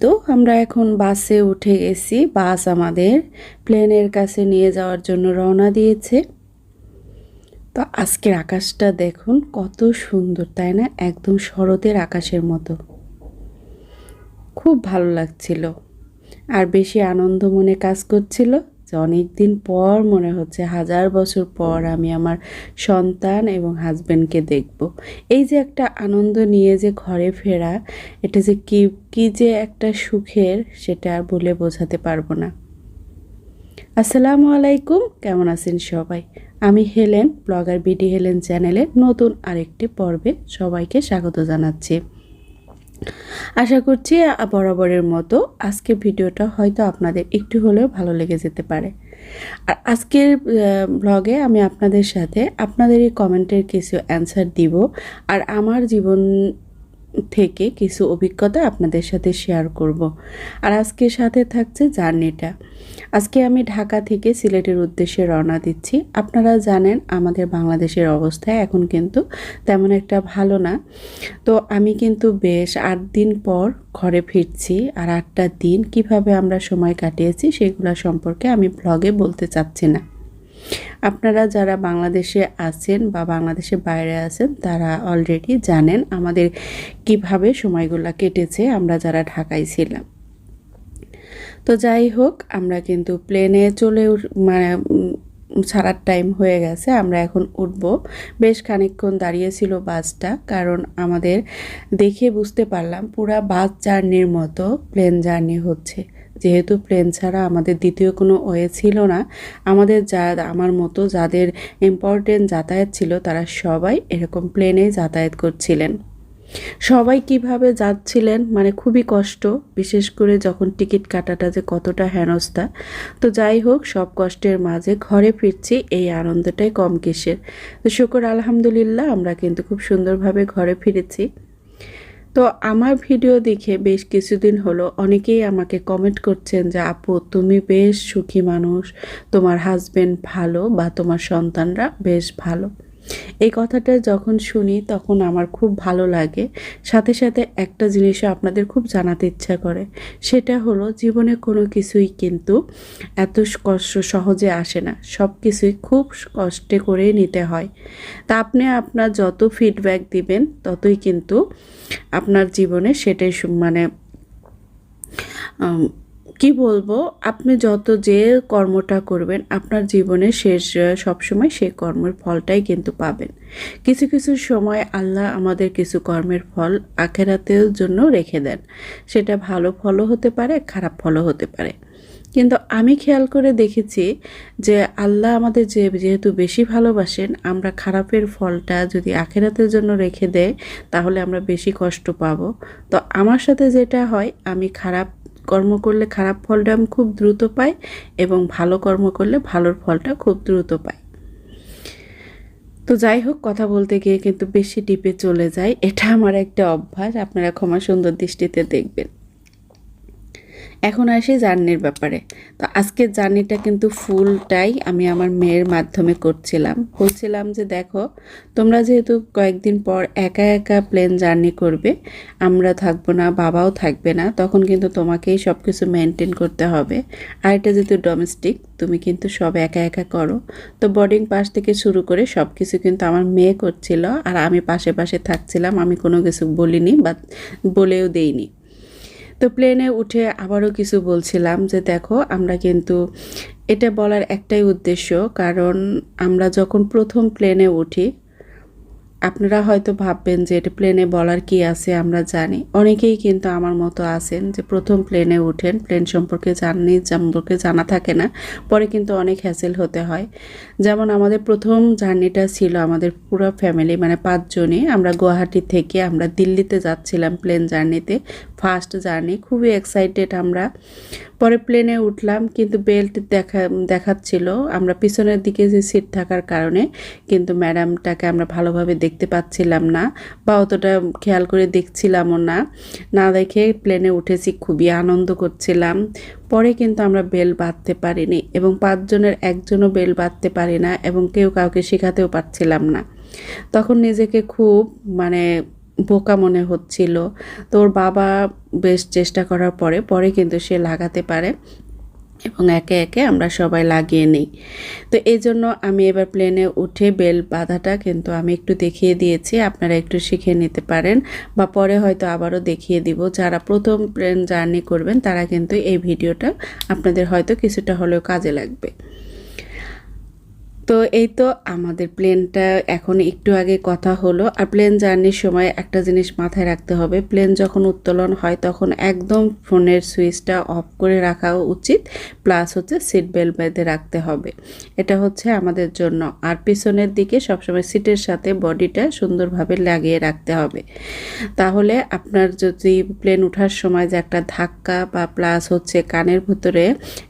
তো আমরা এখন বাসে উঠে গেছি। বাস আমাদের প্লেনের কাছে নিয়ে যাওয়ার জন্য রওনা দিয়েছে। তো আজকের আকাশটা দেখুন, কত সুন্দর, তাই না? একদম শরতের আকাশের মতো। খুব ভালো লাগছিল। আর বেশি আনন্দ মনে কাজ করছিল। অনেক দিন পর মনে হচ্ছে হাজার বছর পর আমি আমার সন্তান এবং হাজব্যান্ডকে দেখব। এই যে একটা আনন্দ নিয়ে যে ঘরে ফেরা, এটা যে কি কি যে একটা সুখের, সেটা বলে বোঝাতে পারব না। আসসালামু আলাইকুম, কেমন আছেন সবাই? আমি হেলেন, ব্লগার বিডি হেলেন চ্যানেলের নতুন আরেকটি পর্বে সবাইকে স্বাগত জানাচ্ছি। আশা করছি বরাবরের মতো আজকের ভিডিওটা হয়তো আপনাদের একটু হলেও ভালো লেগে যেতে পারে। আর আজকের ব্লগে আমি আপনাদের সাথে আপনাদের এই কমেন্টের কিছু অ্যান্সার দিব। আর আমার জীবন থেকে কিছু অভিজ্ঞতা আপনাদের সাথে শেয়ার করব। আর আজকে সাথে থাকছে জার্নিটা। আজকে আমি ঢাকা থেকে সিলেটের উদ্দেশ্যে রওনা দিচ্ছি। আপনারা জানেন আমাদের বাংলাদেশের অবস্থা এখন কিন্তু তেমন একটা ভালো না। তো আমি কিন্তু বেশ আট দিন পর ঘরে ফিরছি আর আটটা দিন কীভাবে আমরা সময় কাটিয়েছি সেগুলো সম্পর্কে আমি ব্লগে বলতে চাচ্ছি না। আপনারা যারা বাংলাদেশে আছেন বা বাংলাদেশের বাইরে আছেন, তারা অলরেডি জানেন আমাদের কীভাবে সময়গুলো কেটেছে, আমরা যারা ঢাকায় ছিলাম। তো যাই হোক, আমরা কিন্তু প্লেনে চলে মানে ছাড়ার টাইম হয়ে গেছে, আমরা এখন উঠব। বেশ খানিকক্ষণ দাঁড়িয়েছিল বাসটা, কারণ আমাদের দেখে বুঝতে পারলাম পুরা বাস জার্নির মতো প্লেন জার্নি হচ্ছে। যেহেতু প্লেন ছাড়া আমাদের দ্বিতীয় কোনো ওয়ে ছিল না, আমাদের যা, আমার মতো যাদের ইম্পর্টেন্ট যাতায়াত ছিল তারা সবাই এরকম প্লেনে যাতায়াত করছিলেন। সবাই কীভাবে যাচ্ছিলেন? মানে খুবই কষ্ট, বিশেষ করে যখন টিকিট কাটাটা যে কতটা হেনস্থা। তো যাই হোক, সব কষ্টের মাঝে ঘরে ফিরছি, এই আনন্দটাই কম কিসের। তো শুকর, আলহামদুলিল্লাহ, আমরা কিন্তু খুব সুন্দরভাবে ঘরে ফিরেছি। তো আমার ভিডিও দেখে বেশ কিছুদিন হলো অনেকেই আমাকে কমেন্ট করছেন যে, আপু, তুমি বেশ সুখী মানুষ। তোমার হাজবেন্ড ভালো বা তোমার সন্তানরা বেশ ভালো। এই কথাটা যখন শুনি তখন আমার খুব ভালো লাগে। সাথে সাথে একটা জিনিসও আপনাদের খুব জানাতে ইচ্ছা করে, সেটা হলো জীবনে কোনো কিছুই কিন্তু এত কষ্ট সহজে আসে না। সব কিছুই খুব কষ্টে করে নিতে হয়। তা আপনি আপনার যত ফিডব্যাক দিবেন, ততই কিন্তু আপনার জীবনে সেটাই মানে কি বলব? আপনি যত যে কর্মটা করবেন, আপনার জীবনে শেষ সবসময় সেই কর্মের ফলটাই কিন্তু পাবেন। কিছু কিছু সময় আল্লাহ আমাদের কিছু কর্মের ফল আখেরাতের জন্য রেখে দেন। সেটা ভালো ফলও হতে পারে, খারাপ ফলও হতে পারে। কিন্তু আমি খেয়াল করে দেখেছি যে আল্লাহ আমাদের যে, যেহেতু বেশি ভালোবাসেন, আমরা খারাপের ফলটা যদি আখেরাতের জন্য রেখে দেয়, তাহলে আমরা বেশি কষ্ট পাবো। তো আমার সাথে যেটা হয়, আমি খারাপ কর্ম করলে খারাপ ফলটা আমি খুব দ্রুত পাই এবং ভালো কর্ম করলে ভালোর ফলটা খুব দ্রুত পাই। তো যাই হোক, কথা বলতে গিয়ে কিন্তু বেশি ডিপে চলে যায় এটা আমার একটা অভ্যাস, আপনারা ক্ষমা সুন্দর দৃষ্টিতে দেখবেন। এখন আসি জার্নির ব্যাপারে। তো আজকের জার্নিটা কিন্তু ফুলটাই আমি আমার মেয়ের মাধ্যমে করছিলাম। বলছিলাম যে দেখো, তোমরা যেহেতু কয়েকদিন পর একা একা প্লেন জার্নি করবে, আমরা থাকব না, বাবাও থাকবে না, তখন কিন্তু তোমাকেই সব কিছু মেনটেন করতে হবে। আর এটা যেহেতু ডোমেস্টিক, তুমি কিন্তু সব একা একা করো। তো বোর্ডিং পাস থেকে শুরু করে সব কিছু কিন্তু আমার মেয়ে করছিল, আর আমি পাশে পাশে থাকছিলাম, আমি কোনো কিছু বলিনি বা বলেও দেইনি। তো প্লেনে উঠে আবারও কিছু বলছিলাম যে দেখো, আমরা কিন্তু এটা বলার একটাই উদ্দেশ্য, কারণ আমরা যখন প্রথম প্লেনে উঠি, আপনারা হয়তো ভাববেন যে এটা প্লেনে বলার কি আছে, আমরা জানি। অনেকেই কিন্তু আমার মতো আছেন যে প্রথম প্লেনে উঠেন প্লেন সম্পর্কে জাননি, সম্পর্কে জানা থাকে না, পরে কিন্তু অনেক হ্যাসেল হতে হয়। যেমন আমাদের প্রথম জার্নিটা ছিল আমাদের পুরো ফ্যামিলি মানে পাঁচজনই, আমরা গুয়াহাটি থেকে আমরা দিল্লিতে যাচ্ছিলাম প্লেন জার্নিতে ফার্স্ট জার্নি খুবই এক্সাইটেড আমরা। পরে প্লেনে উঠলাম, কিন্তু বেল্ট দেখা, দেখাচ্ছিল। আমরা পিছনের দিকে যে সিট থাকার কারণে, কিন্তু ম্যাডামটাকে আমরা ভালোভাবে দেখতে পাচ্ছিলাম না, বা অতটা খেয়াল করে দেখছিলামও না। না দেখে প্লেনে উঠেছি, খুবই আনন্দ করছিলাম। পরে কিন্তু আমরা বেল বাঁধতে পারিনি, এবং পাঁচজনের একজনও বেল বাঁধতে পারি না, এবং কেউ কাউকে শেখাতেও পারছিলাম না। তখন নিজেকে খুব মানে বোকা মনে হচ্ছিল। তোর বাবা বেশ চেষ্টা করার পরে পরে কিন্তু সে লাগাতে পারে এবং একে একে আমরা সবাই লাগিয়ে নিই। তো এই জন্য আমি এবার প্লেনে উঠে বেল বাঁধাটা কিন্তু আমি একটু দেখিয়ে দিয়েছি। আপনারা একটু শিখে নিতে পারেন বা পরে হয়তো আবারও দেখিয়ে দিব। যারা প্রথম প্লেন জার্নি করবেন, তারা কিন্তু এই ভিডিওটা আপনাদের হয়তো কিছুটা হলেও কাজে লাগবে। তো এই তো আমাদের প্লেনটা এখন একটু আগে কথা হলো। আর প্লেন জার্নির সময় একটা জিনিস মাথায় রাখতে হবে। প্লেন যখন উত্তোলন হয় তখন একদম ফোনের সুইচটা অফ করে রাখা উচিত। প্লাস হচ্ছে সিট বেল্ট বেঁধে রাখতে হবে। এটা হচ্ছে আমাদের জন্য। আর পিছনের দিকে সবসময় সিটের সাথে বডিটা সুন্দরভাবে লাগিয়ে রাখতে হবে। তাহলে আপনার যদি প্লেন ওঠার সময় যে একটা ধাক্কা বা প্লাস হচ্ছে কানের ভিতরে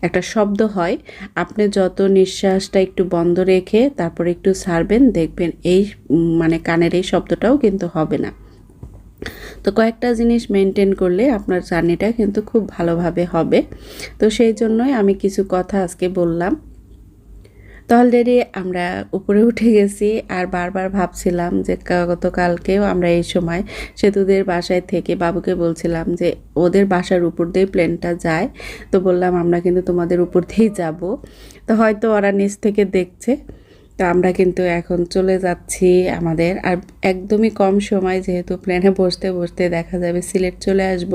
একটা শব্দ হয়, আপনি যত নিঃশ্বাসটা একটু বন্ধ রেখে তারপরে একটু ছাড়বেন দেখবেন এই মানে কানের এই শব্দটাও কিন্তু হবে না। তো কয়েকটা জিনিস মেনটেন করলে আপনার জার্নিটা কিন্তু খুব ভালোভাবে হবে। তো সেই জন্যই আমি কিছু কথা আজকে বললাম। তো অলরেডি আমরা উপরে উঠে গেছি আর বারবার ভাবছিলাম যে গতকালকেও আমরা এই সময় সেতুদের বাসায় থেকে বাবুকে বলছিলাম যে ওদের বাসার উপর দিয়ে প্লেনটা যায়। তো বললাম, আমরা কিন্তু তোমাদের উপর দিয়েই যাব। তো হয়তো ওরা নিচ থেকে দেখছে। তো আমরা কিন্তু এখন চলে যাচ্ছি আমাদের। আর একদমই কম সময় যেহেতু প্লেনে বসতে বসতে দেখা যাবে সিলেট চলে আসব।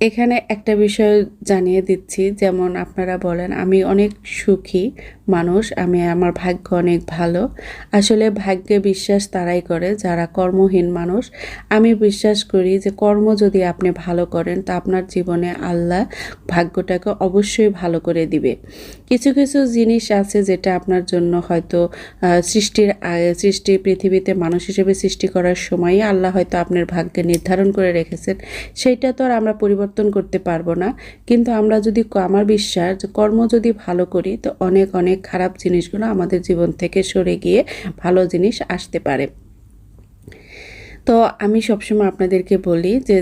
এখানে একটা বিষয় জানিয়ে দিচ্ছি, যেমন আপনারা বলেন, আমি অনেক সুখী মানুষ, আমি, আমার ভাগ্য অনেক ভালো। আসলে ভাগ্যে বিশ্বাস তারাই করে, যারা কর্মহীন মানুষ। আমি বিশ্বাস করি যে কর্ম যদি আপনি ভালো করেন, তা আপনার জীবনে আল্লাহ ভাগ্যটাকে অবশ্যই ভালো করে দিবে। কিছু কিছু জিনিস আছে যেটা আপনার জন্য হয়তো সৃষ্টির সৃষ্টি পৃথিবীতে মানুষ হিসেবে সৃষ্টি করার সময়ই আল্লাহ হয়তো আপনার ভাগ্যে নির্ধারণ করে রেখেছেন। সেইটা তো আর আমরা পরিবর্তন করতে পারব না। কিন্তু আমরা যদি আমার বিশ্বাস যে কর্ম যদি ভালো করি, তো অনেক অনেক খারাপ জিনিসগুলো আমাদের জীবন থেকে সরে গিয়ে ভালো জিনিস আসতে পারে। তো আমি সবসময় আপনাদেরকে বলি যে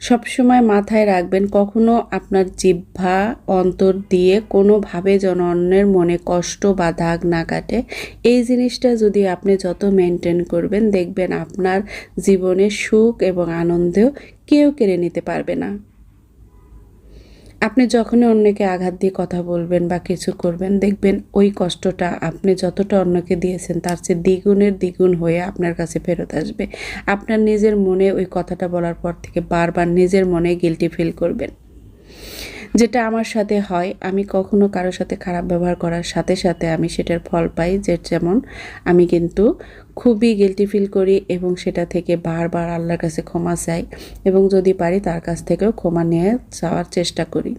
সবসময় মাথায় রাখবেন, কখনো আপনার জিহ্বা অন্তর দিয়ে কোনোভাবে যেন অন্যের মনে কষ্ট বা দাগ না কাটে। এই জিনিসটা যদি আপনি যত মেনটেন করবেন, দেখবেন আপনার জীবনে সুখ এবং আনন্দেও কেউ কেড়ে নিতে পারবে না। আপনি যখনই অন্যকে আঘাত দিয়ে কথা বলবেন বা কিছু করবেন, দেখবেন ওই কষ্টটা আপনি যতটা অন্যকে দিয়েছেন, তার চেয়ে দ্বিগুণের দ্বিগুণ হয়ে আপনার কাছে ফেরত আসবে। আপনার নিজের মনে ওই কথাটা বলার পর থেকে বারবার নিজের মনে গিলটি ফিল করবেন। যেটা আমার সাথে হয়, আমি কখনো কারোর সাথে খারাপ ব্যবহার করার সাথে সাথে আমি সেটার ফল পাই, যে যেমন আমি কিন্তু খুবই গিলটি ফিল করি এবং সেটা থেকে বারবার আল্লাহর কাছে ক্ষমা চাই এবং যদি পারি তার কাছ থেকেও ক্ষমা নিয়ে যাওয়ার চেষ্টা করি।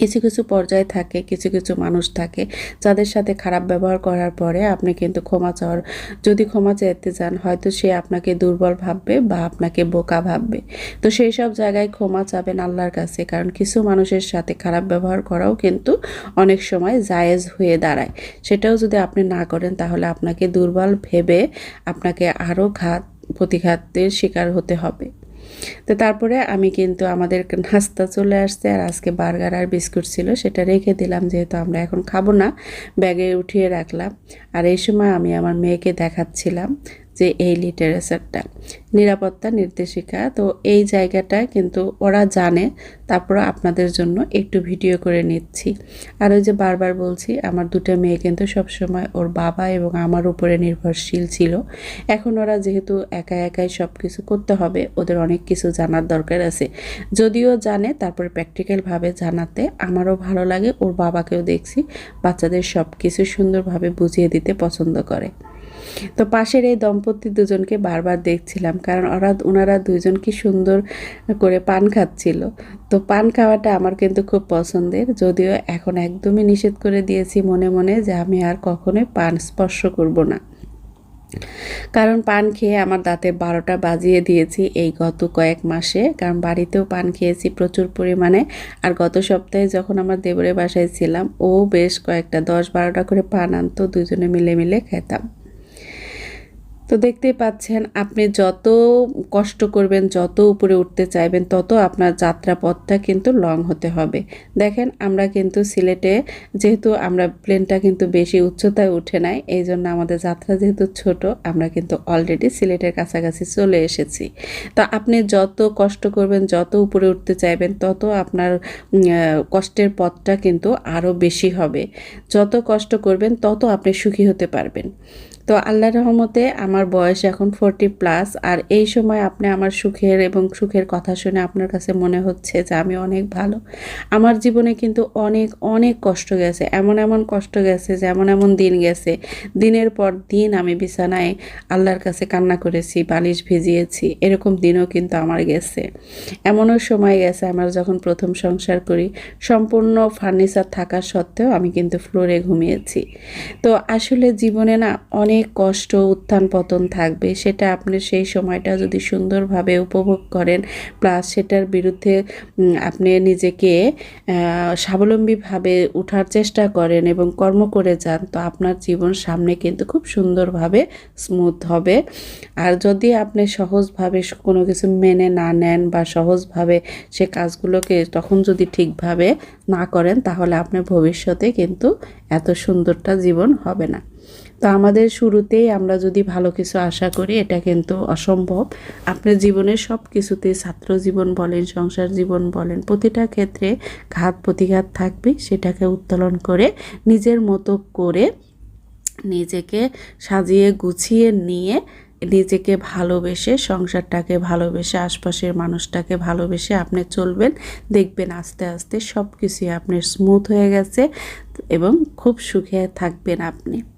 কিছু কিছু পর্যায়ে থাকে, কিছু কিছু মানুষ থাকে যাদের সাথে খারাপ ব্যবহার করার পরে আপনি কিন্তু ক্ষমা চাওয়ার, যদি ক্ষমা চাইতে যান হয়তো সে আপনাকে দুর্বল ভাববে বা আপনাকে বোকা ভাববে। তো সেই সব জায়গায় ক্ষমা চাবেন আল্লাহর কাছে, কারণ কিছু মানুষের সাথে খারাপ ব্যবহার করাও কিন্তু অনেক সময় জায়েজ হয়ে দাঁড়ায়। সেটাও যদি আপনি না করেন তাহলে আপনাকে দুর্বল ভেবে আপনাকে আরও ঘাত প্রতিঘাতের শিকার হতে হবে। তো তারপরে আমি কিন্তু আমাদের নাস্তা চলে আসছে আর আজকে বার্গার আর বিস্কুট ছিল, সেটা রেখে দিলাম যেহেতু আমরা এখন খাব না। ব্যাগে উঠিয়ে রাখলাম। আর এই সময় আমি আমার মেয়েকে দেখাচ্ছিলাম যে এই লিটারেচারটা নিরাপত্তা নির্দেশিকা। তো এই জায়গাটা কিন্তু ওরা জানে। তারপর আপনাদের জন্য একটু ভিডিও করে নিচ্ছি। আর ওই যে বারবার বলছি, আমার দুটো মেয়ে কিন্তু সবসময় ওর বাবা এবং আমার উপরে নির্ভরশীল ছিল। এখন ওরা যেহেতু একা একাই সব কিছু করতে হবে, ওদের অনেক কিছু জানার দরকার আছে। যদিও জানে, তারপরে প্র্যাকটিক্যালভাবে জানাতে আমারও ভালো লাগে। ওর বাবাকেও দেখছি, বাচ্চাদের সব কিছু সুন্দরভাবে বুঝিয়ে দিতে পছন্দ করে। তো পাশের এই দম্পতি দুজনকে বারবার দেখছিলাম, কারণ ওরা, ওনারা দুজন কি সুন্দর করে পান খাচ্ছিল। তো পান খাওয়াটা আমার কিন্তু খুব পছন্দের, যদিও এখন একদমই নিষেধ করে দিয়েছি মনে মনে যে আমি আর কখনোই পান স্পর্শ করব না। কারণ পান খেয়ে আমার দাঁতে বারোটা বাজিয়ে দিয়েছি এই গত কয়েক মাসে, কারণ বাড়িতেও পান খেয়েছি প্রচুর পরিমাণে। আর গত সপ্তাহে যখন আমার দেবরের বাসায় ছিলাম, ও বেশ কয়েকটা দশ বারোটা করে পান আনতো, দুজনে মিলে মিলে খেতাম। তো তো দেখতেই পাচ্ছেন, আপনি যত কষ্ট করবেন, যত উপরে উঠতে চাইবেন, তত আপনার যাত্রাপথটা কিন্তু লং হতে হবে। দেখেন, আমরা কিন্তু সিলেটে যেহেতু আমরা প্লেনটা কিন্তু বেশি উচ্চতায় উঠে নাই এই জন্য আমাদের যাত্রা যেহেতু ছোট, আমরা কিন্তু অলরেডি সিলেটের কাছাকাছি চলে এসেছি। তো আপনি যত কষ্ট করবেন, যত উপরে উঠতে চাইবেন, তত আপনার কষ্টের পথটা কিন্তু আরও বেশি হবে। যত কষ্ট করবেন, তত আপনি সুখী হতে পারবেন। তো আল্লাহর রহমতে আমার বয়স এখন ফোরটি প্লাস আর এই সময় আপনি আমার সুখের এবং সুখের কথা শুনে আপনার কাছে মনে হচ্ছে যে আমি অনেক ভালো। আমার জীবনে কিন্তু অনেক অনেক কষ্ট গেছে, এমন এমন কষ্ট গেছে যে এমন এমন দিন গেছে, দিনের পর দিন আমি বিছানায় আল্লাহর কাছে কান্না করেছি, বালিশ ভিজিয়েছি, এরকম দিনও কিন্তু আমার গেছে। এমনও সময় গেছে আমার যখন প্রথম সংসার করি, সম্পূর্ণ ফার্নিচার থাকা সত্ত্বেও আমি কিন্তু ফ্লোরে ঘুমিয়েছি। তো আসলে জীবনে না অনেক কষ্ট, উত্থান পতন থাকবে। সেটা আপনি সেই সময়টা যদি সুন্দরভাবে উপভোগ করেন প্লাস সেটার বিরুদ্ধে আপনি নিজেকে স্বাবলম্বীভাবে উঠার চেষ্টা করেন এবং কর্ম করে যান, তো আপনার জীবন সামনে কিন্তু খুব সুন্দরভাবে স্মুথ হবে। আর যদি আপনি সহজভাবে কোনো কিছু মেনে না নেন বা সহজভাবে সে কাজগুলোকে তখন যদি ঠিকভাবে না করেন, তাহলে আপনার ভবিষ্যতে কিন্তু এত সুন্দরটা জীবন হবে না। তো আমাদের শুরুতেই আমরা যদি ভালো কিছু আশা করি, এটা কিন্তু অসম্ভব। আপনার জীবনের সব কিছুতেই ছাত্র জীবন বলেন, সংসার জীবন বলেন, প্রতিটা ক্ষেত্রে ঘাত প্রতিঘাত থাকবে, সেটাকে উত্তোলন করে, নিজের মতো করে নিজেকে সাজিয়ে গুছিয়ে নিয়ে নিজেকে ভালোবেসে সংসারটাকে ভালোবেসে, আশপাশের মানুষটাকে ভালোবেসে আপনি চলবেন। দেখবেন আস্তে আস্তে সব কিছুই আপনার স্মুথ হয়ে গেছে এবং খুব সুখে থাকবেন আপনি।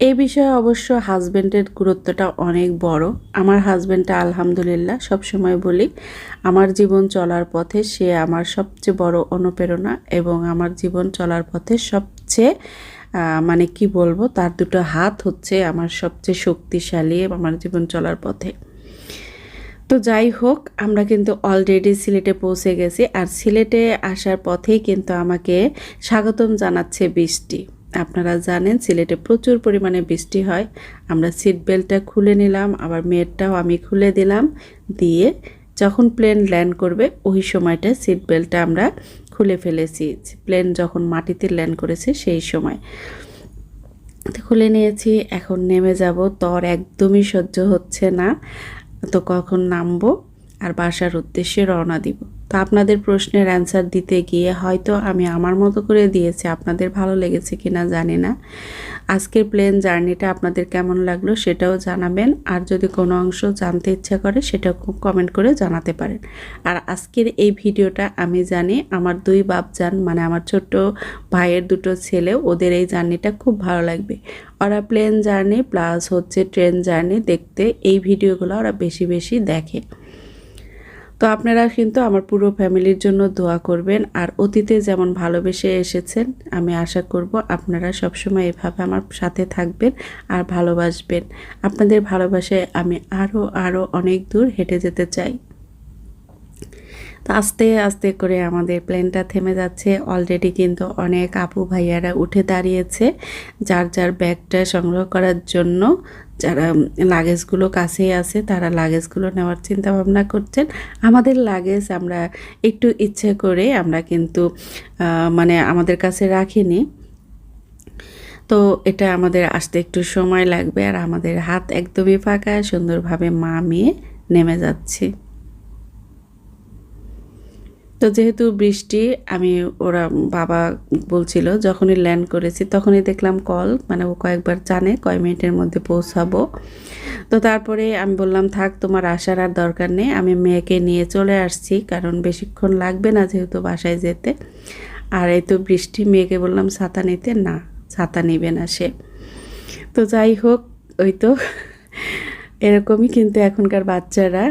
এই বিষয়ে অবশ্য হাজব্যান্ডের গুরুত্বটা অনেক বড়। আমার হাজব্যান্ডটা আলহামদুলিল্লাহ সবসময় বলি, আমার জীবন চলার পথে সে আমার সবচেয়ে বড় অনুপ্রেরণা এবং আমার জীবন চলার পথে সবচেয়ে মানে কি বলব, তার দুটো হাত হচ্ছে আমার সবচেয়ে শক্তিশালী আমার জীবন চলার পথে। তো যাই হোক, আমরা কিন্তু অলরেডি সিলেটে পৌঁছে গেছি আর সিলেটে আসার পথেই কিন্তু আমাকে স্বাগতম জানাচ্ছে বৃষ্টি। আপনারা জানেন, সিলেটে প্রচুর পরিমাণে বৃষ্টি হয়। আমরা সিট বেল্টটা খুলে নিলাম, আবার মেয়েরটাও আমি খুলে দিলাম। দিয়ে যখন প্লেন ল্যান্ড করবে, ওই সময়টা সিট বেল্টটা আমরা খুলে ফেলেছি। প্লেন যখন মাটিতে ল্যান্ড করেছে, সেই সময়। খুলে নিয়েছি, এখন নেমে যাব। তর একদমই সহ্য হচ্ছে না। তো কখন নামবো? আর বাসার উদ্দেশ্যে রওনা দিব। তো আপনাদের প্রশ্নের অ্যান্সার দিতে গিয়ে হয়তো আমি আমার মতো করে দিয়েছি, আপনাদের ভালো লেগেছে কি না জানি না। আজকের প্লেন জার্নিটা আপনাদের কেমন লাগল সেটাও জানাবেন, আর যদি কোনো অংশ জানতে ইচ্ছা করে সেটাও কমেন্ট করে জানাতে পারেন। আর আজকের এই ভিডিওটা আমি জানি আমার দুই বাপজান মানে আমার ছোট্ট ভাইয়ের দুটো ছেলে, ওদের এই জার্নিটা খুব ভালো লাগবে। ওরা প্লেন জার্নি প্লাস হচ্ছে ট্রেন জার্নি দেখতে, এই ভিডিওগুলো ওরা বেশি বেশি দেখে। তো আপনারা কিন্তু আমার পুরো ফ্যামিলির জন্য দোয়া করবেন। আর অতীতে যেমন ভালোবেসে এসেছেন, আমি আশা করব আপনারা সবসময় এভাবে আমার সাথে থাকবেন আর ভালোবাসবেন। আপনাদের ভালোবাসায় আমি আরও আরও অনেক দূর হেঁটে যেতে চাই। আস্তে আস্তে করে আমাদের প্লেনটা থেমে যাচ্ছে। অলরেডি কিন্তু অনেক আপু ভাইয়ারা উঠে দাঁড়িয়েছে, যার যার ব্যাগটা সংগ্রহ করার জন্য। যারা লাগেজগুলো কাছেই আছে, তারা লাগেজগুলো নেওয়ার চিন্তা ভাবনা করছেন। আমাদের লাগেজ আমরা একটু ইচ্ছে করে আমরা কিন্তু মানে আমাদের কাছে রাখিনি। তো এটা আমাদের আসতে একটু সময় লাগবে আর আমাদের হাত একদমই ফাঁকা, সুন্দরভাবে মা মেয়ে নেমে যাচ্ছি। তো যেহেতু বৃষ্টি, আমি, ওরা বাবা বলছিল, যখনই ল্যান্ড করেছি, তখনই দেখলাম কল মানে ও কয়েকবার জানে, কয় মিনিটের মধ্যে পৌঁছাবো। তো তারপরে আমি বললাম, থাক, তোমার আসার আর দরকার নেই, আমি মেয়েকে নিয়ে চলে আসছি, কারণ বেশিক্ষণ লাগবে না যেহেতু বাসায় যেতে। আর এই তো বৃষ্টি, মেয়েকে বললাম, ছাতা নিতে? না, ছাতা নেবে না সে। তো যাই হোক, ওই তো, এরকমই কিন্তু এখনকার বাচ্চারা,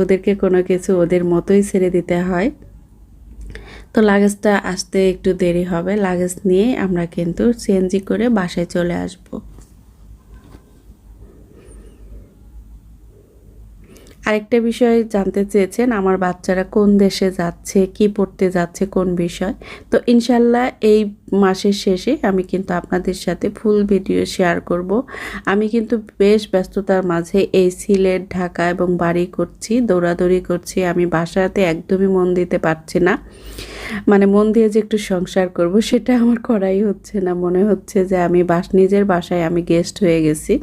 ওদেরকে কোনো কিছু ওদের মতোই ছেড়ে দিতে হয়। তো লাগেজটা আসতে একটু দেরি হবে। লাগেজ নিয়ে আমরা কিন্তু সিএনজি করে বাসায় চলে আসব। আরেকটা বিষয় জানতে চেয়েছেন, আমার বাচ্চারা কোন দেশে যাচ্ছে, কি পড়তে যাচ্ছে, কোন বিষয়? তো ইনশাল্লাহ এই মাসের শেষে আমি কিন্তু আপনাদের সাথে ফুল ভিডিও শেয়ার করব। আমি কিন্তু বেশ ব্যস্ততার মাঝে এই সিলেট, ঢাকা এবং বাড়ি করছি, দৌড়াদৌড়ি করছি। আমি বাসাতে একদমই মন দিতে পারছি না। মানে মন দিয়ে যে একটু সংসার করব, সেটা আমার করাই হচ্ছে না। মনে হচ্ছে যে আমি বাস, নিজের বাসায় আমি গেস্ট হয়ে গেছি।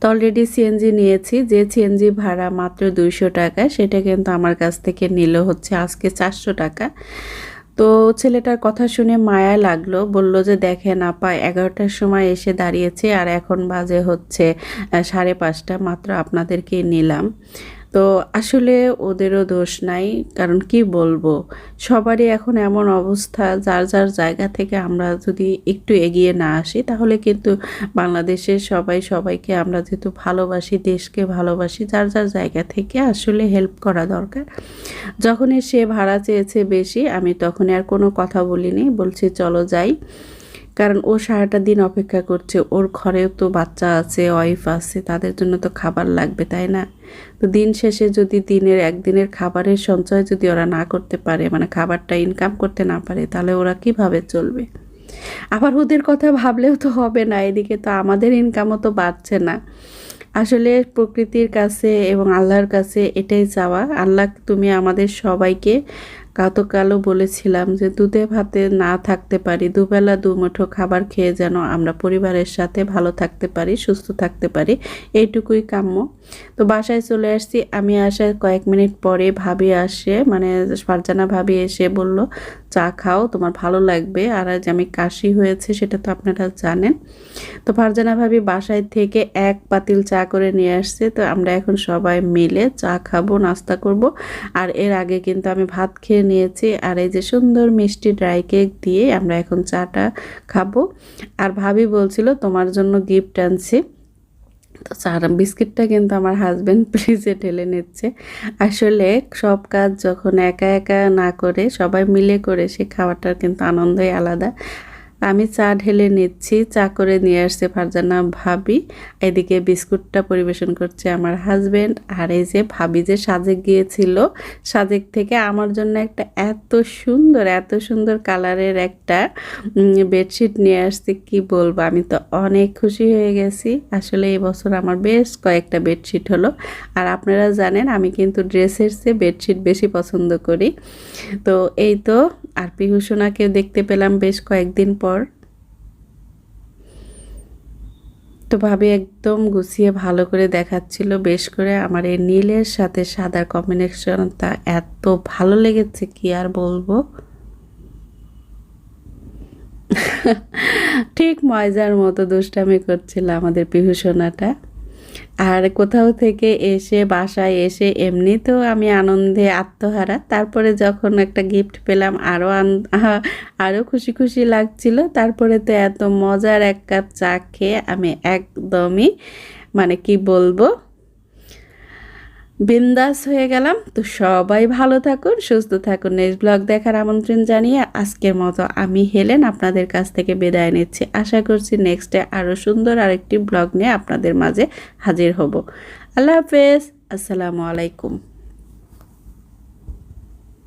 তো অলরেডি সিএনজি নিয়েছি। যে সিএনজি ভাড়া মাত্র দুইশো টাকা, সেটা কিন্তু আমার কাছ থেকে নিল হচ্ছে আজকে চারশো টাকা। তো ছেলেটার কথা শুনে মায়া লাগল, বলল যে দেখেন আপা, এগারোটার সময় এসে দাঁড়িয়েছে আর এখন বাজে হচ্ছে সাড়ে পাঁচটা, মাত্র আপনাদেরকে নিলাম। তো আসলে ওদেরও দোষ নাই, কারণ কি বলব? সবারই এখন এমন অবস্থা, যার যার জায়গা থেকে আমরা যদি একটু এগিয়ে না আসি, তাহলে কিন্তু বাংলাদেশের সবাই সবাইকে আমরা যেহেতু ভালোবাসি, দেশকে ভালোবাসি, যার যার জায়গা থেকে আসলে হেল্প করা দরকার। যখনই সে ভাড়া চেয়েছে বেশি, আমি তখন আর কোনো কথা বলিনি, বলছি চলো যাই। কারণ ও সারাটা দিন অপেক্ষা করছে। ওর ঘরেও তো বাচ্চা আছে, ওয়াইফ আছে, তাদের জন্য তো খাবার লাগবে, তাই না? তো দিন শেষে যদি দিনের একদিনের খাবারের সঞ্চয় যদি ওরা না করতে পারে মানে খাবারটা ইনকাম করতে না পারে, তাহলে ওরা কীভাবে চলবে? আবার ওদের কথা ভাবলেও তো হবে না, এদিকে তো আমাদের ইনকামও তো বাড়ছে না। আসলে প্রকৃতির কাছে এবং আল্লাহর কাছে এটাই চাওয়া, আল্লাহ তুমি আমাদের সবাইকে গতকালও বলেছিলাম যে দুধে ভাতে না থাকতে পারি, দুবেলা দুমুঠো খাবার খেয়ে যেন আমরা পরিবারের সাথে ভালো থাকতে পারি, সুস্থ থাকতে পারি, এইটুকুই কাম্য। তো বাসায় চলে আসছি। আমি আসার কয়েক মিনিট পরে ভাবি আসে মানে ফারজানা ভাবি এসে বলল, চা খাও, তোমার ভালো লাগবে। আর আজ আমি কাশি হয়েছে, সেটা তো আপনারা জানেন। তো ফারজানা ভাবি বাসায় থেকে এক পাতিল চা করে নিয়ে আসছে। তো আমরা এখন সবাই মিলে চা খাব, নাস্তা করব। আর এর আগে কিন্তু আমি ভাত খেয়ে নিয়েছি আর এই যে সুন্দর মিষ্টি ড্রাই কেক দিয়ে আমরা এখন চাটা খাব। আর ভাবি বলছিল, তোমার জন্য গিফট আনছি। তো চার বিস্কিটটা কিন্তু আমার হাজব্যান্ড ফ্রিজে ঢেলে নিচ্ছে। আসলে সব কাজ যখন একা একা না করে সবাই মিলে করে, সে খাওয়াটার কিন্তু আনন্দই আলাদা। আমি চা ঢেলে নিচ্ছি, চা করে নিয়ে আসছে ফারজানা ভাবি। এদিকে বিস্কুটটা পরিবেশন করছে আমার হাজব্যান্ড আর এই যে ভাবি যে সাজেক গিয়েছিল, সাজেক থেকে আমার জন্য একটা এত সুন্দর এত সুন্দর কালারের একটা বেডশিট নিয়ে আসছে, কি বলব? আমি তো অনেক খুশি হয়ে গেছি। আসলে এই বছর আমার বেশ কয়েকটা বেডশিট হলো। আর আপনারা জানেন, আমি কিন্তু ড্রেসের চেয়ে বেডশিট বেশি পছন্দ করি। তো এই তো আর পিহুসোনাকেও দেখতে পেলাম বেশ কয়েকদিন পর। তো ভাবি একদম গুছিয়ে ভালো করে দেখাচ্ছিল, বেশ করে আমার এই নীলের সাথে সাদার কম্বিনেশনটা এত ভালো লেগেছে, কি আর বলব? ঠিক ময়জার মতো দুষ্টামি করছিল আমাদের পিহুসোনাটা। আর কোথাও থেকে এসে বাসায় এসে এমনিতেও আমি আনন্দে আত্মহারা। তারপরে যখন একটা গিফট পেলাম আরও আরও খুশি খুশি লাগছিল। তারপরে তো এত মজার এক কাপ চা খেয়ে আমি একদমই মানে কি বলব বিন্দাস হয়ে গেলাম। তো সবাই ভালো থাকুন, সুস্থ থাকুন। নেক্সট ব্লগ দেখার আমন্ত্রণ জানিয়ে আজকের মতো আমি হেলেন আপনাদের কাছ থেকে বিদায় নিচ্ছি। আশা করছি নেক্সটে আরও সুন্দর আরেকটি ব্লগ নিয়ে আপনাদের মাঝে হাজির হব। আল্লাহ হাফেজ। আসসালামু আলাইকুম।